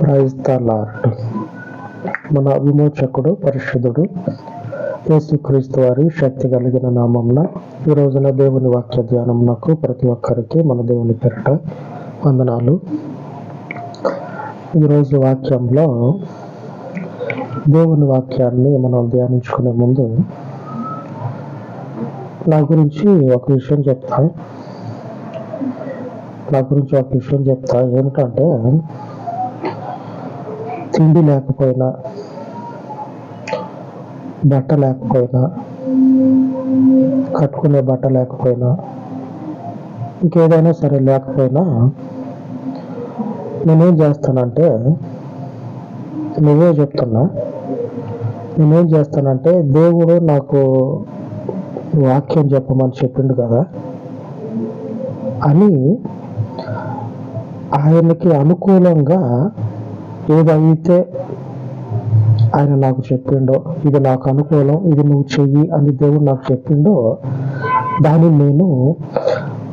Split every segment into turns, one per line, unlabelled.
Lord. మన విమోచకుడు పరిశుద్ధుడు యేసుక్రీస్తు వారి శక్తి కలిగిన నామంన ఈ రోజున దేవుని వాక్య ధ్యానంకు ప్రతి ఒక్కరికి మన దేవుని పేరిట వందనాలు. ఈరోజు వాక్యంలో దేవుని వాక్యాన్ని మనం ధ్యానించుకునే ముందు నా గురించి ఒక విషయం చెప్తా. నా గురించి ఒక విషయం చెప్తా. ఏమిటంటే తిండి లేకపోయినా బట్ట లేకపోయినా కట్టుకునే బట్ట లేకపోయినా ఇంకేదైనా సరే లేకపోయినా నేనేం చేస్తానంటే నువ్వే చెప్తున్నా నేనేం చేస్తానంటే దేవుడు నాకు వాక్యం చెప్పమని చెప్పిండు కదా అని ఆయనకి అనుకూలంగా ఏదైతే ఆయన నాకు చెప్పిండో ఇది నాకు అనుకూలం ఇది నువ్వు చెయ్యి అని దేవుడు నాకు చెప్పిండో దాన్ని నేను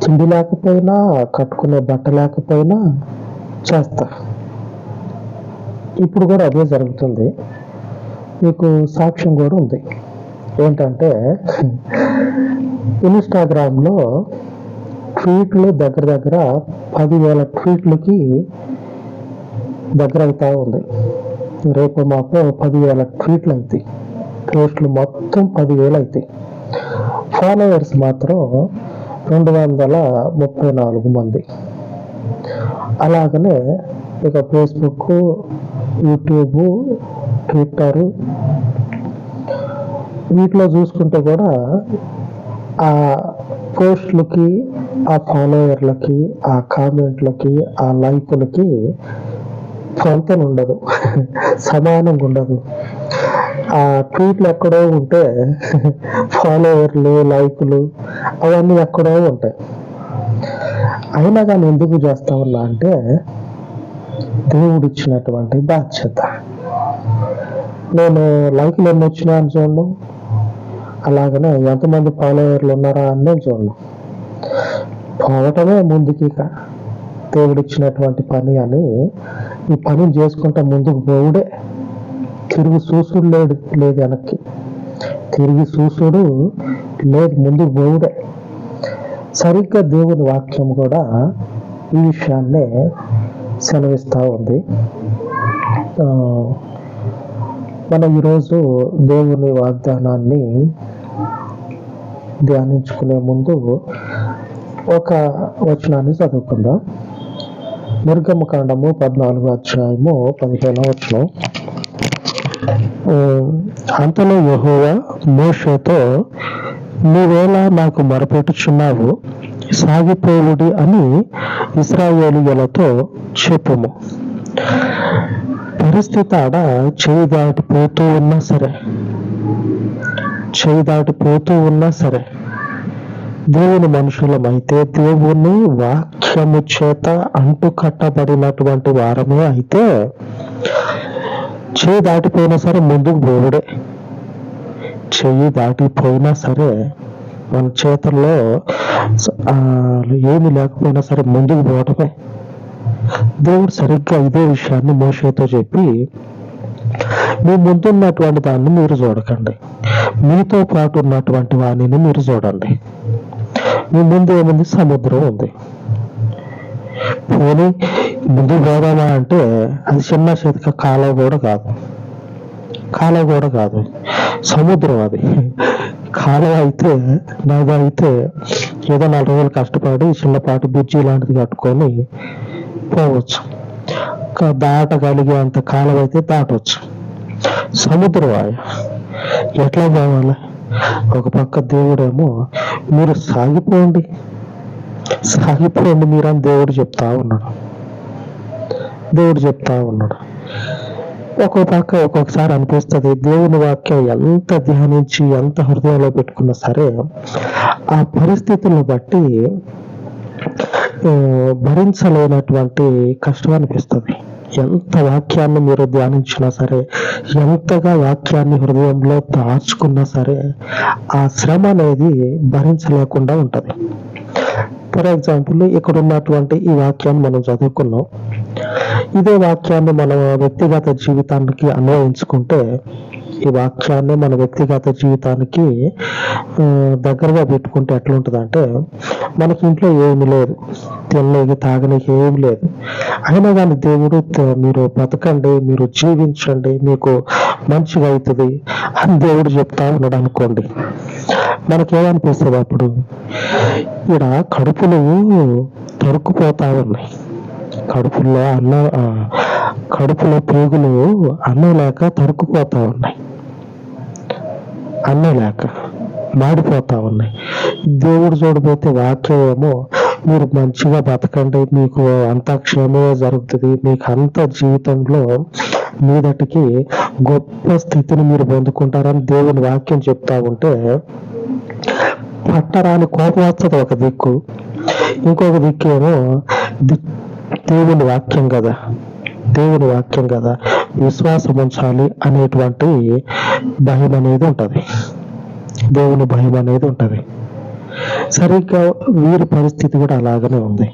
తిండి లేకపోయినా కట్టుకునే బట్ట లేకపోయినా చేస్తా. ఇప్పుడు కూడా అదే జరుగుతుంది. మీకు సాక్ష్యం కూడా ఉంది. ఏంటంటే ఇన్స్టాగ్రామ్లో ట్వీట్లు దగ్గర దగ్గర పదివేల ట్వీట్లకి దగ్గర అవుతా ఉంది. రేపు మాకు పదివేల ట్వీట్లు అవుతాయి ట్వీట్లు మొత్తం పదివేలు అవుతాయి ఫాలోవర్స్ మాత్రం రెండు వందల ముప్పై నాలుగు మంది. అలాగనే ఇక ఫేస్బుక్ యూట్యూబ్ ట్విట్టర్ వీటిలో చూసుకుంటే కూడా ఆ పోస్టులకి ఆ ఫాలోవర్లకి ఆ కామెంట్లకి ఆ లైకులకి సొంతం ఉండదు. సమానంగా ఉండదు. ఆ ట్వీట్లు ఎక్కడో ఉంటే ఫాలోవర్లు లైకులు అవన్నీ ఎక్కడో ఉంటాయి. అయినా కానీ ఎందుకు చేస్తా ఉన్నా అంటే దేవుడు ఇచ్చినటువంటి బాధ్యత. నేను లైకులు ఎన్ని వచ్చినా అని చూడను. అలాగనే ఎంతమంది ఫాలోవర్లు ఉన్నారా అని చూడను. పోవటమే ముందుకి ఇక దేవుడిచ్చినటువంటి పని అని ఈ పని చేసుకుంటా ముందుకు పోవుడే. తిరిగి చూసుడు లేడు లేదు వెనక్కి. తిరిగి చూసుడు లేదు ముందుకు పోవుడే. సరిగ్గా దేవుని వాక్యం కూడా ఈ విషయాన్నే సెలవిస్తూ ఉంది. ఆ, మనం ఈరోజు దేవుని వాగ్దానాన్ని ధ్యానించుకునే ముందు ఒక వచనాన్ని చదువుకుందాం. నిర్గమకాండము పద్నాలుగు అధ్యాయము పదిహేనవ వచనం. అంతలో యహోవా మోషతో నీవేళ నాకు మొరపెట్టుచున్నావు సాగిపోవుడి అని ఇస్రాయేలీయులతో చెప్పుము. పరిస్థితి ఆడ చేయి దాటిపోతూ ఉన్నా సరే చేయి దాటిపోతూ ఉన్నా సరే దేవుని మనుషులమైతే దేవుని వాక్యము చేత అంటు కట్టబడినటువంటి వారమే అయితే చేయి దాటిపోయినా సరే ముందుకు పోవుడే. చెయ్యి దాటిపోయినా సరే మన చేతుల్లో ఆ, ఏమి లేకపోయినా సరే ముందుకు పోవటమే. దేవుడు సరిగ్గా ఇదే విషయాన్ని మోషేతో చెప్పి మీ ముందున్నటువంటి దాన్ని మీరు చూడకండి. మీతో పాటు ఉన్నటువంటి వాణిని మీరు చూడండి. మీ ముందు ఏముంది? సముద్రం ఉంది. పోనీ ముందు పోదామా అంటే అది చిన్న చేతిక కాలువ కూడా కాదు. కాలువ కూడా కాదు. సముద్రం అది. కాలువ అయితే నది అయితే ఏదో నాలుగు రోజులు కష్టపడి చిన్నపాటి బుజ్జి లాంటిది కట్టుకొని పోవచ్చు. దాటగలిగే అంత కాలం అయితే దాటవచ్చు సముద్రం ఎట్లా పోవాలి ఒక పక్క దేవుడేమో మీరు సాగిపోండి. సాగిపోండి మీరని దేవుడు చెప్తా ఉన్నాడు. దేవుడు చెప్తా ఉన్నాడు. ఒక్కొక్క పక్క ఒక్కొక్కసారి అనిపిస్తుంది దేవుని వాక్యం ఎంత ధ్యానించి ఎంత హృదయంలో పెట్టుకున్నా సరే ఆ పరిస్థితులను బట్టి భరించలేనటువంటి కష్టం అనిపిస్తుంది. ఎంత వాక్యాన్ని మీరు ధ్యానించినా సరే ఎంతగా వాక్యాన్ని హృదయంలో దాచుకున్నా సరే ఆ శ్రమ అనేది భరించలేకుండా ఉంటుంది. ఫర్ ఎగ్జాంపుల్ ఇక్కడ ఉన్నటువంటి ఈ వాక్యాన్ని మనం చదువుకున్నాం. ఇదే వాక్యాన్ని మన వ్యక్తిగత జీవితానికి అన్వయించుకుంటే ఈ వాక్యాన్ని మన వ్యక్తిగత జీవితానికి దగ్గరగా పెట్టుకుంటే ఎట్లుంటుందంటే మనకి ఇంట్లో ఏమి లేదు. తినలేక తాగనీకి ఏమి లేదు. అయినా కానీ దేవుడు మీరు బతకండి మీరు జీవించండి మీకు మంచిగా అవుతుంది అని దేవుడు చెప్తా ఉన్నాడు అనుకోండి. మనకేమనిపిస్తుంది అప్పుడు? ఇక్కడ కడుపులు తరుక్కుపోతా ఉన్నాయి. కడుపులో అన్న ఆ, కడుపులో పేగులు అన్నం లేక తరుక్కుపోతా ఉన్నాయి. అన్నీ లేక మాడిపోతా ఉన్నాయి. దేవుడు చూడబోతే వాక్యం ఏమో మీరు మంచిగా బతకండి మీకు అంతా క్షేమమే జరుగుతుంది మీకు అంత జీవితంలో మీదటికి గొప్ప స్థితిని మీరు పొందుకుంటారని దేవుని వాక్యం చెప్తా ఉంటే పట్టరాని కోపం వస్తుంది ఒక దిక్కు. ఇంకొక దిక్కు ఏమో దేవుని వాక్యం కదా. దేవుని వాక్యం కదా. విశ్వాసం ఉంచాలి అనేటువంటి భయం అనేది ఉంటుంది. దేవుని భయం అనేది ఉంటుంది. సరిగ్గా వీరి పరిస్థితి కూడా అలాగనే ఉంది.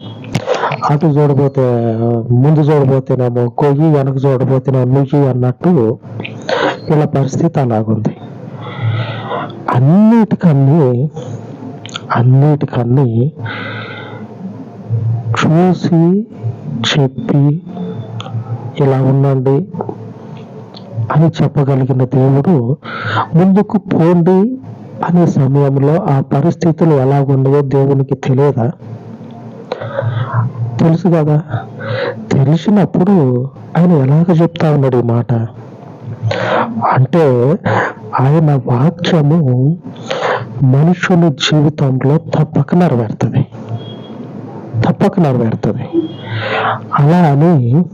అటు చూడబోతే ముందు చూడబోతేనేమో కొయ్యి వెనక చూడబోతేనేమో నుయ్యి అన్నట్టు వీళ్ళ పరిస్థితి అలాగుంది. అన్నిటికన్నీ అన్నిటికన్నీ చూసి చెప్పి ఇలా ఉండండి అని చెప్పగలిగిన దేవుడు ముందుకు పోండి అనే సమయంలో ఆ పరిస్థితులు ఎలా ఉన్నాయో దేవునికి తెలియదా? తెలుసు కదా. తెలిసినప్పుడు ఆయన ఎలాగ చెప్తా ఉన్నాడు ఈ మాట? అంటే ఆయన వాక్యము మనుషుని జీవితంలో తప్పక నెరవేరుతుంది. తప్పక నెరవేరుతుంది. అలా అని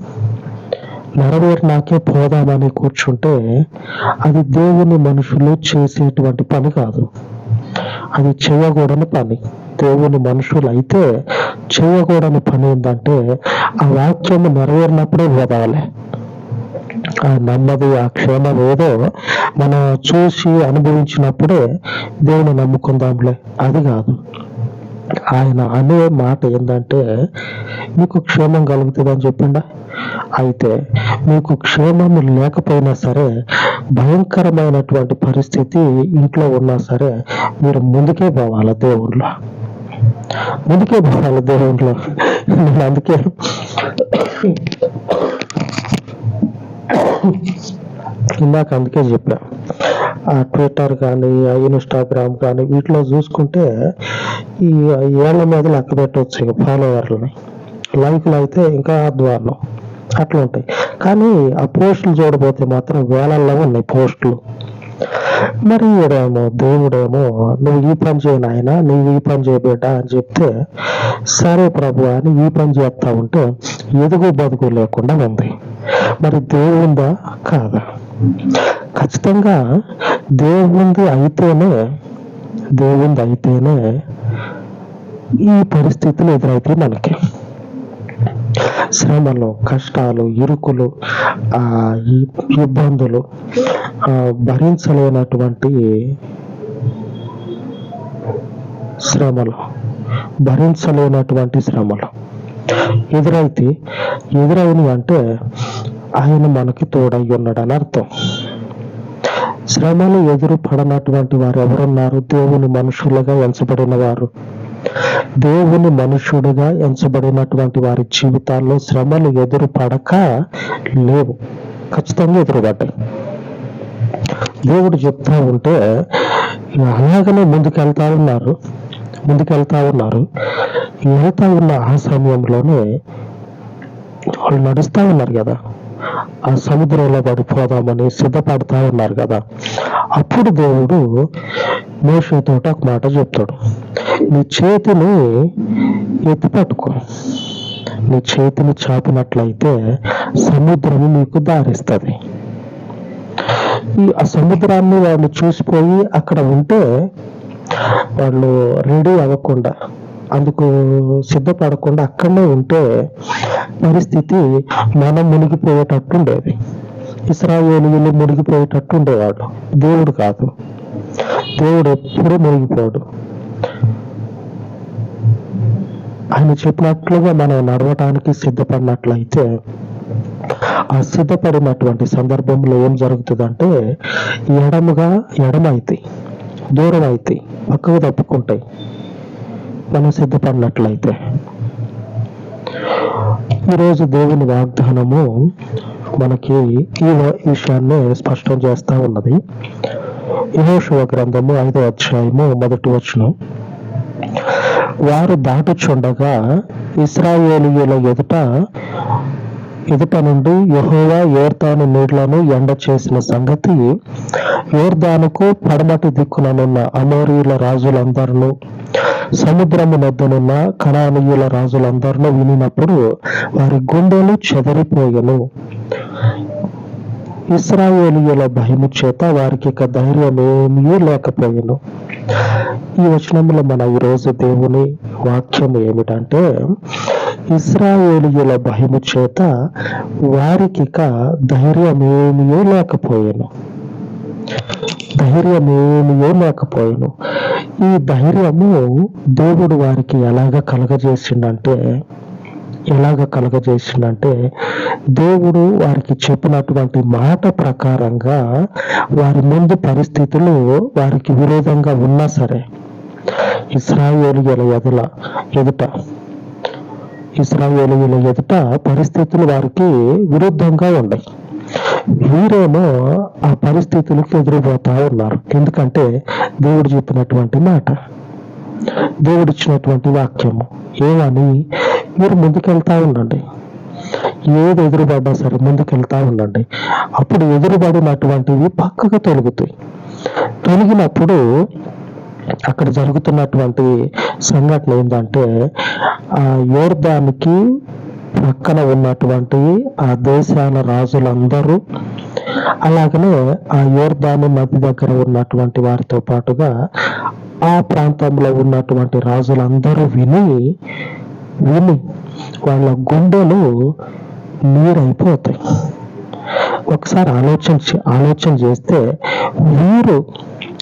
నెరవేరినాకే పోదామని కూర్చుంటే అది దేవుని మనుషులు చేసేటువంటి పని కాదు. అది చేయకూడని పని. దేవుని మనుషులు అయితే చేయకూడని పని ఏంటంటే ఆ వాక్యము నెరవేరినప్పుడే వదాలి ఆ నెమ్మది ఆ క్షేమం ఏదో మనం చూసి అనుభవించినప్పుడే దేవుని నమ్ముకుందాంలే. అది కాదు. ఆయన అనే మాట ఏంటంటే మీకు క్షేమం కలుగుతుందని చెప్పిండా? అయితే మీకు క్షేమం లేకపోయినా సరే భయంకరమైనటువంటి పరిస్థితి ఇంట్లో ఉన్నా సరే మీరు ముందుకే పోవాలి దేవుళ్ళు. ముందుకే పోవాలి దేవుళ్ళు. నేను అందుకే ఇందాక అందుకే చెప్పా. ట్విట్టర్ కానీ ఆ ఇన్స్టాగ్రామ్ కానీ వీటిలో చూసుకుంటే ఈ ఏళ్ళ మీద లెక్క పెట్టవచ్చు ఇక ఫాలోవర్లని లైక్లు అయితే ఇంకా అధ్వానం అట్లా ఉంటాయి. కానీ ఆ పోస్టులు చూడబోతే మాత్రం వేలల్లో ఉన్నాయి పోస్టులు. మరి ఈడేమో దేవుడేమో నువ్వు ఈ పని చేయను ఆయన నువ్వు ఈ పని చేయబేట అని చెప్తే సరే ప్రభు అని ఈ పని చేస్తా ఉంటే ఎదుగు బతుకు లేకుండా ఉంది. మరి దేవుందా? కాదా? ఖచ్చితంగా దేవుంది అయితేనే దేవుంది అయితేనే ఈ పరిస్థితులు ఎదురైతే మనకి. శ్రమలు కష్టాలు ఇరుకులు ఆ ఇబ్బందులు ఆ, భరించలేనటువంటి శ్రమలు భరించలేనటువంటి శ్రమలు ఎదురైతే ఎదురైనవి అంటే ఆయన మనకి తోడై ఉన్నాడని అర్థం. శ్రమలు ఎదురు పడనటువంటి వారు ఎవరున్నారు దేవుని మనుషులుగా ఎంచబడిన వారు. దేవుని మనుషుడుగా ఎంచబడినటువంటి వారి జీవితాల్లో శ్రమలు ఎదురు పడక లేవు. ఖచ్చితంగా ఎదురుపడ్డాయి దేవుడు చెప్తా ఉంటే అలాగనే ముందుకెళ్తా ఉన్నారు. ముందుకెళ్తా ఉన్నారు. వెళ్తా ఉన్న ఆ సమయంలోనే వాళ్ళు నడుస్తూ ఉన్నారు కదా. ఆ సముద్రంలో పడిపోదామని సిద్ధపడతా ఉన్నారు కదా. అప్పుడు దేవుడు మోషతో ఒక మాట చెప్తాడు. నీ చేతిని ఎత్తి పట్టుకో. నీ చేతిని చాపినట్లయితే సముద్రము నీకు దారిస్తుంది. ఈ ఆ సముద్రాన్ని వాళ్ళు చూసిపోయి అక్కడ ఉంటే వాళ్ళు రెడీ అవ్వకుండా అందుకు సిద్ధపడకుండా అక్కడనే ఉంటే పరిస్థితి మనం మునిగిపోయేటట్టుండేది ఇస్రాయేలీలు మునిగిపోయేటట్టు ఉండేవాడు దేవుడు కాదు. దేవుడు ఎప్పుడు మునిగిపోడు. ఆయన చెప్పినట్లుగా మనం నడవటానికి సిద్ధపడినట్లయితే ఆ సిద్ధపడినటువంటి సందర్భంలో ఏం జరుగుతుందంటే ఎడముగా ఎడమైతే దూరం అయితే పక్కకు తప్పుకుంటాయి. మనం సిద్ధపడినట్లయితే. ఈరోజు దేవుని వాగ్దానము మనకి ఈ విషయాన్ని స్పష్టం చేస్తా ఉన్నది. యెహోషువ గ్రంథము ఐదో అధ్యాయము మొదటి వచనం. వారు దాటుచుండగా ఇస్రాయేలీయుల ఎదుట ఎదుట నుండి యహోవా యోర్దాను నీళ్ళను ఎండ చేసిన సంగతి యోర్దానుకు పడమటి దిక్కుననున్న అమోరీయుల రాజులందరూ సముద్రము నద్దనున్న కణానీయుల రాజులందరూ వినినప్పుడు వారి గుండెలు చెదరిపోయెను. ఇస్రాయేలీయుల భయము చేత వారికి ఇక ధైర్యం ఏమీ లేకపోయెను. ఈ వచనంలో మన ఈరోజు దేవుని వాక్యం ఏమిటంటే ఇస్రాయేలీయుల భయము చేత వారికి ధైర్యమేమియో లేకపోయాను. ధైర్యమేమియో లేకపోయాను. ఈ ధైర్యము దేవుడు వారికి ఎలాగ కలగజేసిండంటే ఎలాగ కలగజేసిండంటే దేవుడు వారికి చెప్పినటువంటి మాట ప్రకారంగా వారి ముందు పరిస్థితులు వారికి విరోధంగా ఉన్నా సరే ఇస్రాయేలీయుల ఎదుల ఎదుట ఇస్రాయేలీల ఎదుట పరిస్థితులు వారికి విరుద్ధంగా ఉన్నాయి. వీరేమో ఆ పరిస్థితులకు ఎదురుపోతా ఉన్నారు. ఎందుకంటే దేవుడు చెప్పినటువంటి మాట దేవుడు ఇచ్చినటువంటి వాక్యము. ఏమని? మీరు ముందుకెళ్తా ఉండండి. ఏది ఎదురుపడ్డా సరే ముందుకెళ్తా ఉండండి. అప్పుడు ఎదురుపడినటువంటివి పక్కకు తొలుగుతాయి. తొలగినప్పుడు అక్కడ జరుగుతున్నటువంటి సంఘటన ఏంటంటే ఆ యోర్దానికి పక్కన ఉన్నటువంటి ఆ దేశాల రాజులందరూ అలాగనే ఆ యోర్దాను నది దగ్గర ఉన్నటువంటి వారితో పాటుగా ఆ ప్రాంతంలో ఉన్నటువంటి రాజులందరూ విని విని వాళ్ళ గుండెలు నీరైపోతాయి. ఒకసారి ఆలోచన చే- ఆలోచన చేస్తే వీరు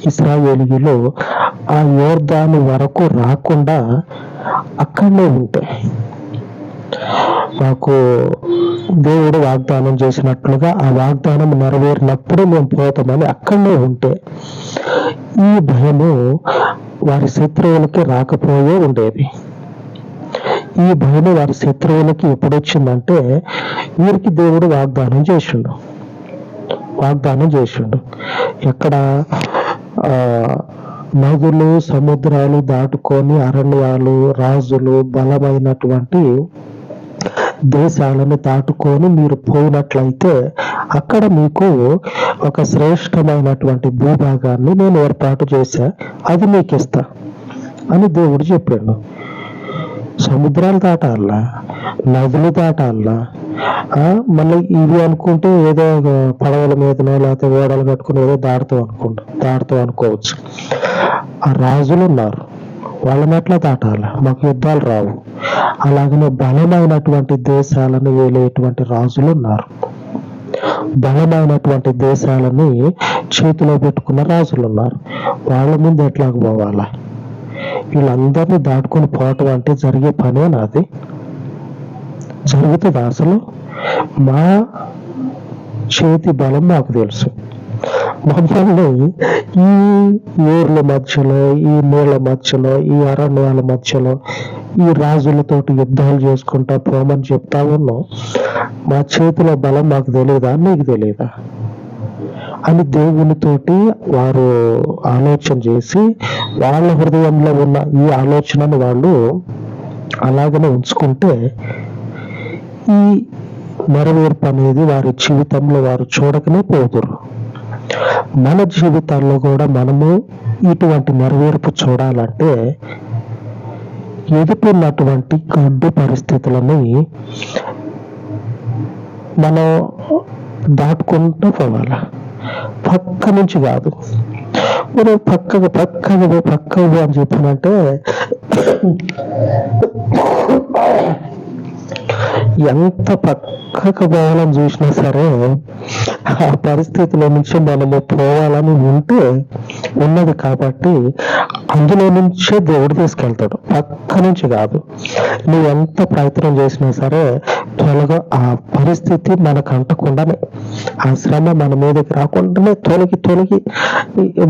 ఇస్రాయేలీయులు ఆ యోర్దాను వరకు రాకుండా అక్కడనే ఉంటాయి మాకు దేవుడు వాగ్దానం చేసినట్లుగా ఆ వాగ్దానం నెరవేరినప్పుడు మేము పోతామని అక్కడనే ఉంటే. ఈ భయము వారి శత్రువులకి రాకపోయే ఉండేది. ఈ భయం వారి శత్రువులకి ఎప్పుడు వచ్చిందంటే వీరికి దేవుడు వాగ్దానం చేసిండు. వాగ్దానం చేసిండు. ఎక్కడ నదులు సముద్రాలు దాటుకొని అరణ్యాలు రాజులు బలమైనటువంటి దేశాలను దాటుకొని మీరు పోయినట్లయితే అక్కడ మీకు ఒక శ్రేష్టమైనటువంటి భూభాగాన్ని నేను ఏర్పాటు చేశా. అది మీకు ఇస్తా అని దేవుడు చెప్పాడు. సముద్రాలు దాటాలా నదులు దాటాలా మళ్ళీ ఇవి అనుకుంటే ఏదో పడవల మీదనో లేకపోతే ఓడలు కట్టుకుని ఏదో దాడుతాం అనుకుంటాం దాడుతాం అనుకోవచ్చు. ఆ రాజులు ఉన్నారు. వాళ్ళని ఎట్లా దాటాలి. మాకు యుద్ధాలు రావు. అలాగనే బలమైనటువంటి దేశాలను వేలేటువంటి రాజులు ఉన్నారు. బలమైనటువంటి దేశాలని చేతిలో పెట్టుకున్న రాజులు ఉన్నారు. వాళ్ళ ముందు ఎట్లాగ పోవాలా? వీళ్ళందరినీ దాటుకొని పోవటం అంటే జరిగే పనే నాది. జరుగుతుంది అసలు. మా చేతి బలం మాకు తెలుసు. మమ్మల్ని ఈ ఊర్ల మధ్యలో ఈ నీళ్ళ మధ్యలో ఈ అరణ్యాల మధ్యలో ఈ రాజులతోటి యుద్ధాలు చేసుకుంటా పోమని చెప్తా ఉన్నాం. మా చేతిలో బలం మాకు తెలియదా నీకు తెలియదా అని దేవునితోటి వారు ఆలోచన చేసి వాళ్ళ హృదయంలో ఉన్న ఈ ఆలోచనను వాళ్ళు అలాగనే ఉంచుకుంటే ఈ నెరవేర్పు అనేది వారి జీవితంలో వారు చూడకనే పోదురు. మన జీవితాల్లో కూడా మనము ఇటువంటి నెరవేర్పు చూడాలంటే ఎదుటిన్నటువంటి గడ్డు పరిస్థితులని మనం దాటుకుంటూ పోవాలి? పక్క నుంచి కాదు. మనం పక్కకు పక్కగా పో, పక్కకు పో అని చెప్పినంటే ఎంత పక్కకు పోవాలని చూసినా సరే ఆ పరిస్థితిలో నుంచి మనము పోవాలని ఉంటే ఉన్నది కాబట్టి అందులో నుంచే దేవుడు తీసుకెళ్తాడు. పక్క నుంచి కాదు. నువ్వు ఎంత ప్రయత్నం చేసినా సరే త్వరగా ఆ పరిస్థితి మనకు అంటకుండానే ఆ శ్రమ మన మీదకి రాకుండానే తొలగి తొలగి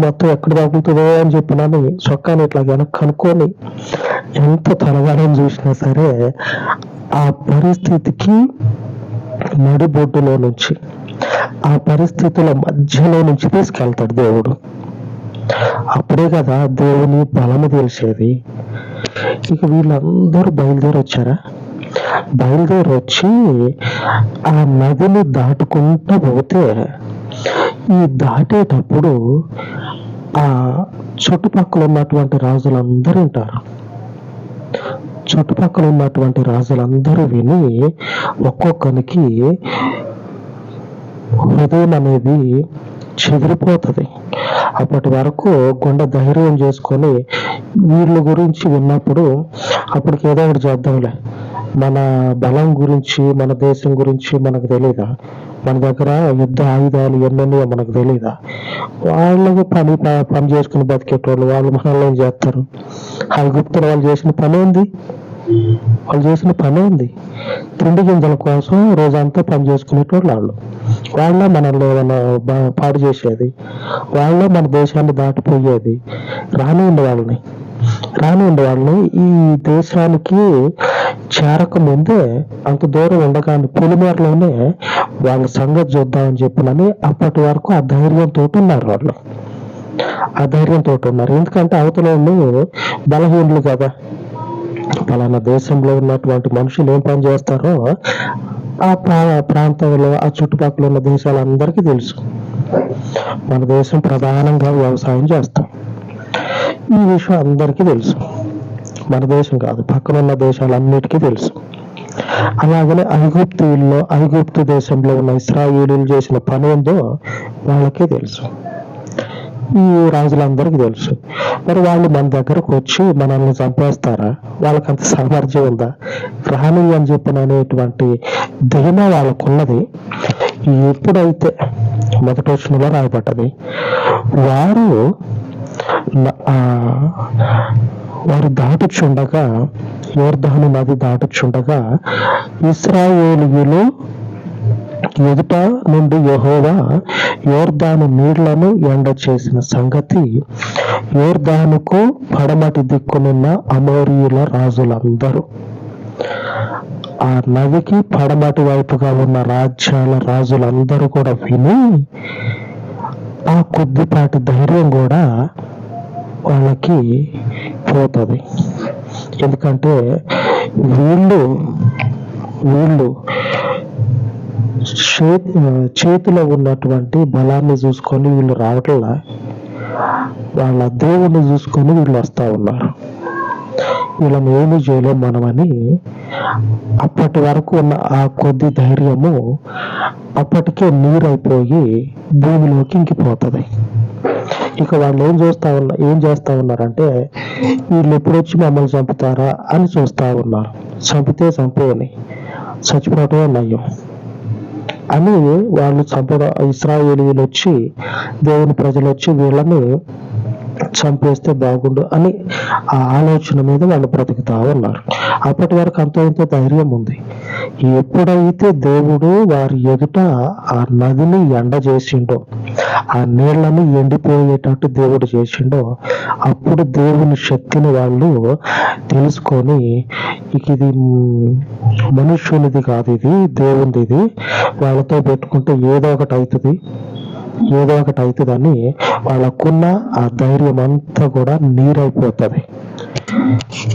మొత్తం ఎక్కడ తగులుతుందో అని చెప్పినని చొక్కాని ఇట్లా వెనక్కి కనుక్కొని ఎంత త్వరగానే చూసినా సరే ఆ పరిస్థితికి నడిబొడ్డులో నుంచి ఆ పరిస్థితుల మధ్యలో నుంచి తీసుకెళ్తాడు దేవుడు. అప్పుడే కదా దేవుని బలము తెలిసేది. ఇక వీళ్ళందరూ బయలుదేరి వచ్చారా బయలుదేరి వచ్చి ఆ నదిని దాటుకుంటూ పోతే ఈ దాటేటప్పుడు ఆ చుట్టుపక్కల ఉన్నటువంటి రాజులందరూ ఉంటారు చుట్టుపక్కల ఉన్నటువంటి రాజులందరూ విని ఒక్కొక్కరికి హృదయం అనేది చెదిరిపోతుంది. అప్పటి వరకు గుండె ధైర్యం చేసుకొని వీళ్ళ గురించి విన్నప్పుడు అప్పటికి ఏదో ఒకటి చేద్దాంలే. మన బలం గురించి మన దేశం గురించి మనకు తెలియదా మన దగ్గర యుద్ధ ఆయుధాలు ఎన్నెన్నో మనకు తెలియదా వాళ్ళకి పని పని చేసుకుని బతికేటోళ్ళు వాళ్ళు మనల్ని ఏం చేస్తారు? ఐగుప్తులు వాళ్ళు చేసిన పని ఏంది? వాళ్ళు చేసిన పని ఉంది. తిండి గింజల కోసం రోజంతా పని చేసుకునేటోళ్ళు వాళ్ళు. వాళ్ళ మనల్ని ఏదైనా పాడు చేసేది? వాళ్ళ మన దేశాన్ని దాటిపోయేది? రానివ్వండి వాళ్ళని. రానివ్వండి వాళ్ళని ఈ దేశానికి చేరక ముందే అంత దూరం ఉండగానే పులిమేరలోనే వాళ్ళ సంగతి చూద్దామని చెప్పినని అప్పటి వరకు ఆ ధైర్యంతో ఉన్నారు వాళ్ళు. ఆ ధైర్యంతో ఉన్నారు. ఎందుకంటే అవతల వాళ్ళు బలహీనులు కదా. పలానా దేశంలో ఉన్నటువంటి మనుషులు ఏం పని చేస్తారో ఆ ప్రా ప్రాంతంలో ఆ చుట్టుపక్కల ఉన్న దేశాలందరికీ తెలుసు. మన దేశం ప్రధానంగా వ్యవసాయం చేస్తాం. ఈ విషయం అందరికీ తెలుసు. మన దేశం కాదు పక్కన ఉన్న దేశాలన్నిటికీ తెలుసు. అలాగనే ఐగుప్తుల్లో ఐగుప్తు దేశంలో ఉన్న ఇస్రాయేలీలు చేసిన పని ఏందో వాళ్ళకే తెలుసు. ఈ రాజులందరికీ తెలుసు. మరి వాళ్ళు మన దగ్గరకు వచ్చి మనల్ని చంపేస్తారా? వాళ్ళకి అంత సామర్థ్యం ఉందా? రాని అని చెప్పిన అనేటువంటి ధీమ వాళ్ళకున్నది. ఎప్పుడైతే మొదటి వచనంలో రాయబడ్డది వారు వారు దాటుచుండగా యోర్ధాను నది దాటుచుండగా ఇస్రాయేలీయులు ఎదుట నుండి యహోవా యోర్దాను నీళ్ళను ఎండ చేసిన సంగతి యోర్దానుకు పడమటి దిక్కునున్న అమోరియుల రాజులందరూ. ఆ నదికి పడమటి వైపుగా ఉన్న రాజ్యాల రాజులందరూ కూడా విని ఆ కొద్దిపాటి ధైర్యం కూడా వాళ్ళకి పోతుంది. ఎందుకంటే వీళ్ళు వీళ్ళు చేతిలో ఉన్నటువంటి బలాన్ని చూసుకొని వీళ్ళు రావట్లా? వాళ్ళ దేవుణ్ణి చూసుకొని వీళ్ళు వస్తూ ఉన్నారు. వీళ్ళని ఏమి చేయలేం మనమని అప్పటి వరకు ఉన్న ఆ కొద్ది ధైర్యము అప్పటికే నీరైపోయి భూమిలోకి ఇంకిపోతుంది. ఇక వాళ్ళు ఏం చూస్తా ఉన్నా ఏం చేస్తా ఉన్నారంటే వీళ్ళు ఎప్పుడు వచ్చి మమ్మల్ని చంపుతారా అని చూస్తా ఉన్నారు. చంపితే చంపేయని. చచ్చిపోవటమే నయ్యం అని వాళ్ళు చంపడం ఇస్రాయేలీలు వచ్చి దేవుని ప్రజలు వచ్చి వీళ్ళని చంపేస్తే బాగుండు అని ఆ ఆలోచన మీద వాళ్ళు బ్రతుకుతా ఉన్నారు. అప్పటి వరకు అంత ఇంత ధైర్యం ఉంది. ఎప్పుడైతే దేవుడు వారి ఎదుట ఆ నదిని ఎండ చేసిండో ఆ నీళ్ళను ఎండిపోయేటట్టు దేవుడు చేసిండో అప్పుడు దేవుని శక్తిని వాళ్ళు తెలుసుకొని ఇక ఇది మ్, మనుష్యునిది కాదు ఇది దేవునిది ఇది వాళ్ళతో పెట్టుకుంటే ఏదో ఒకటి అవుతుంది. ఏదో ఒకటి అవుతుందని వాళ్ళకున్న ఆ ధైర్యం అంతా కూడా నీరైపోతుంది.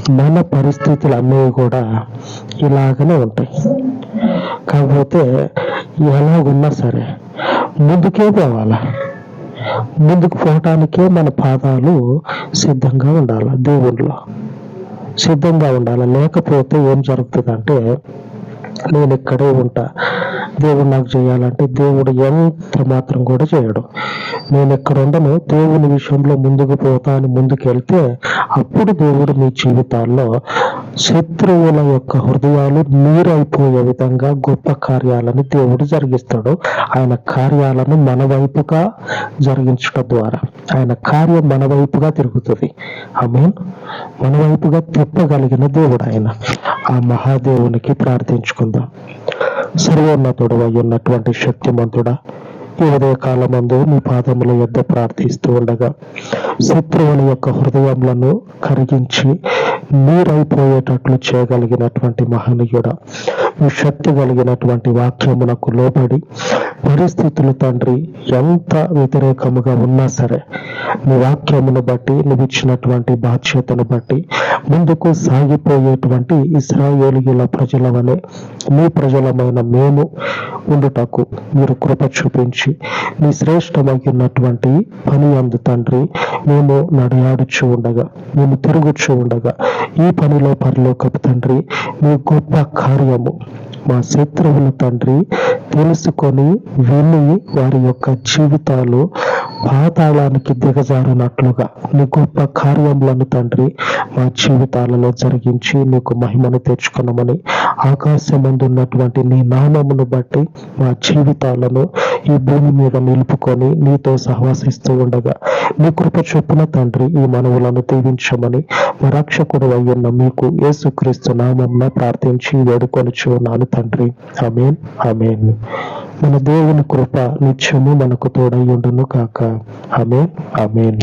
మన పరిస్థితులు అన్నీ కూడా ఇలాగనే ఉంటాయి. కాకపోతే ఎలాగున్నా సరే ముందుకే పోవాలా? ముందుకు పోవటానికే మన పాదాలు సిద్ధంగా ఉండాలి దేవుళ్ళు సిద్ధంగా ఉండాలి? లేకపోతే ఏం జరుగుతుందంటే నేను ఇక్కడే ఉంటా. దేవుడు నాకు చేయాలంటే దేవుడు ఎంత మాత్రం కూడా చేయడు. నేను ఎక్కడ ఉండను దేవుని విషయంలో ముందుకు పోతా అని ముందుకెళ్తే అప్పుడు దేవుడు మీ జీవితాల్లో శత్రువుల యొక్క హృదయాలు నీరైపోయే విధంగా గొప్ప కార్యాలను దేవుడు జరిగిస్తాడు. ఆయన కార్యాలను మన వైపుగా జరిగించడం ద్వారా. ఆయన కార్యం మన వైపుగా తిరుగుతుంది. ఆమె మన వైపుగా తిప్పగలిగిన దేవుడు ఆయన. ఆ మహాదేవునికి ప్రార్థించుకుందాం. సర్వోన్నతుడు అయ్యున్నటువంటి శక్తిమంతుడా ఈ ఉదయ కాలమందు మీ పాదముల యొద్ద ప్రార్థిస్తూ ఉండగా శత్రువుల యొక్క హృదయములను కరిగించి మీరైపోయేటట్లు చేయగలిగినటువంటి మహనీయుడ మీ శక్తి కలిగినటువంటి వాక్యమునకు లోబడి పరిస్థితులు తండ్రి ఎంత వ్యతిరేకముగా ఉన్నా సరే నీ వాక్యమును బట్టి నువ్వు ఇచ్చినటువంటి బాధ్యతను బట్టి ముందుకు సాగిపోయేటువంటి ఇస్రాయేలీయుల ప్రజల వలె మీ ప్రజలమైన మేము ఉండుటకు మీరు కృప చూపించి మీ శ్రేష్టమైనటువంటి పని అందు తండ్రి మేము నడయాడుచు ఉండగా మేము తిరుగుచు ఉండగా ఈ పనిలో పరలోకపు తండ్రి మీ గొప్ప కార్యము మా శత్రువుల తండ్రి తెలుసుకొని విని వారి యొక్క జీవితాలు పాతాళానికి దిగజారునట్లుగా నీ గొప్ప కార్యములను తండ్రి మా జీవితాలలో జరిగించి నీకు మహిమను తెచ్చుకున్నామని ఆకాశమందున్నటువంటి నీ నామమును బట్టి మా జీవితాలను ఈ భూమి మీద నిలుపుకొని నీతో సహవాసిస్తూ ఉండగా నీ కృప చొప్పున తండ్రి ఈ మనవులను దీవించమని మా రక్షకుడు అయ్యున్న మీకు యేసుక్రీస్తు నామంన ప్రార్థించి వేడుకొనిచు ఉన్నాను తండ్రి. అమేన్ అమేన్ మన దేవుని కృప నిత్యము మనకు తోడయ్యుండును కాక. అమేన్ అమేన్